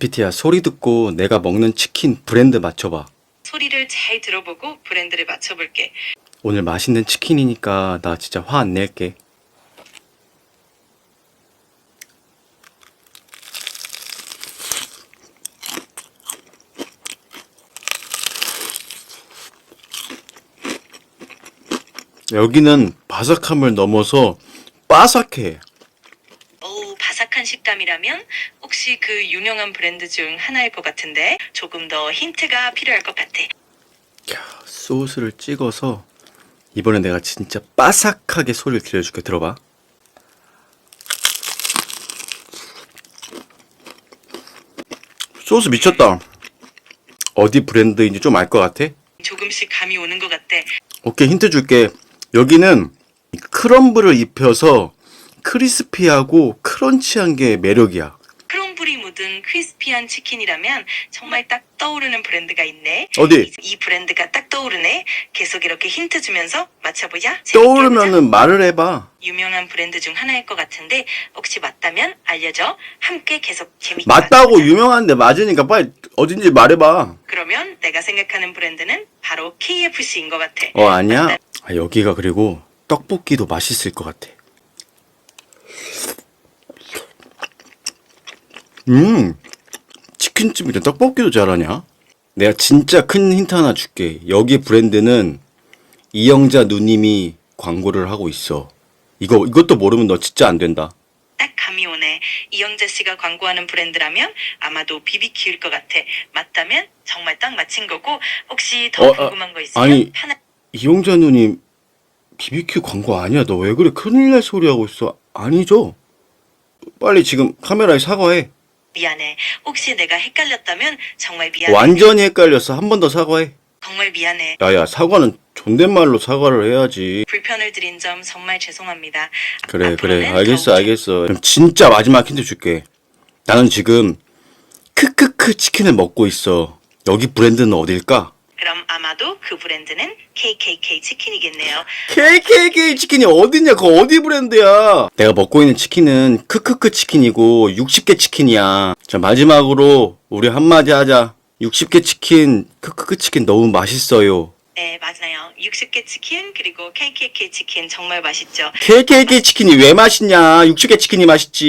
GPT야, 소리 듣고 내가 먹는 치킨 브랜드 맞춰봐. 소리를 잘 들어보고 브랜드를 맞춰볼게. 오늘 맛있는 치킨이니까 나 진짜 화 안 낼게. 여기는 바삭함을 넘어서 바삭해. 바삭한 식감이라면 혹시 그 유명한 브랜드 중 하나일 것 같은데 조금 더 힌트가 필요할 것 같아. 야, 소스를 찍어서 이번엔 내가 진짜 바삭하게 소리를 들려줄게. 들어봐. 소스 미쳤다. 어디 브랜드인지 좀 알 것 같아? 조금씩 감이 오는 것 같아. 오케이, 힌트 줄게. 여기는 크럼블을 입혀서 크리스피하고 크런치한 게 매력이야. 크롬블이 묻은 크리스피한 치킨이라면 정말 딱 떠오르는 브랜드가 있네. 어디? 이 브랜드가 딱 떠오르네. 계속 이렇게 힌트 주면서 맞춰보자. 떠오르면은 말을 해봐. 유명한 브랜드 중 하나일 것 같은데 혹시 맞다면 알려줘. 함께 계속 재밌게 맞다고 맞춰보자. 유명한데 맞으니까 빨리 어딘지 말해봐. 그러면 내가 생각하는 브랜드는 바로 KFC인 것 같아. 어, 아니야? 아, 여기가 그리고 떡볶이도 맛있을 것 같아. 음, 치킨집인데 떡볶이도 잘하냐? 내가 진짜 큰 힌트 하나 줄게. 여기 브랜드는 이영자 누님이 광고를 하고 있어. 이거, 이것도 모르면 너 진짜 안 된다. 딱 감이 오네. 이영자 씨가 광고하는 브랜드라면 아마도 BBQ일 것 같아. 맞다면 정말 딱 맞힌 거고 혹시 더 어, 아, 궁금한 거 있으면 아니. 하나 이영자 누님, BBQ 광고 아니야. 너 왜 그래? 큰일 날 소리 하고 있어. 아니죠? 빨리 지금 카메라에 사과해. 미안해. 혹시 내가 헷갈렸다면 정말 미안해. 완전히 헷갈렸어. 한 번 더 사과해. 정말 미안해. 야야 사과는 존댓말로 사과를 해야지 불편을 드린 점 정말 죄송합니다. 그래 그래 앞으로는 알겠어 더욱 알겠어 그럼 진짜 마지막 힌트 줄게 나는 지금 크크크 치킨을 먹고 있어 여기 브랜드는 어딜까? 그럼 아마도 그 브랜드는 KKK 치킨이겠네요. KKK 치킨이 어디냐? 그거 어디 브랜드야? 내가 먹고 있는 치킨은 크크크 치킨이고 60개 치킨이야. 자 마지막으로 우리 한마디 하자. 60개 치킨 크크크 치킨 너무 맛있어요. 네, 맞아요. 60개 치킨 그리고 KKK 치킨 정말 맛있죠. KKK 치킨이 왜 맛있냐? 60개 치킨이 맛있지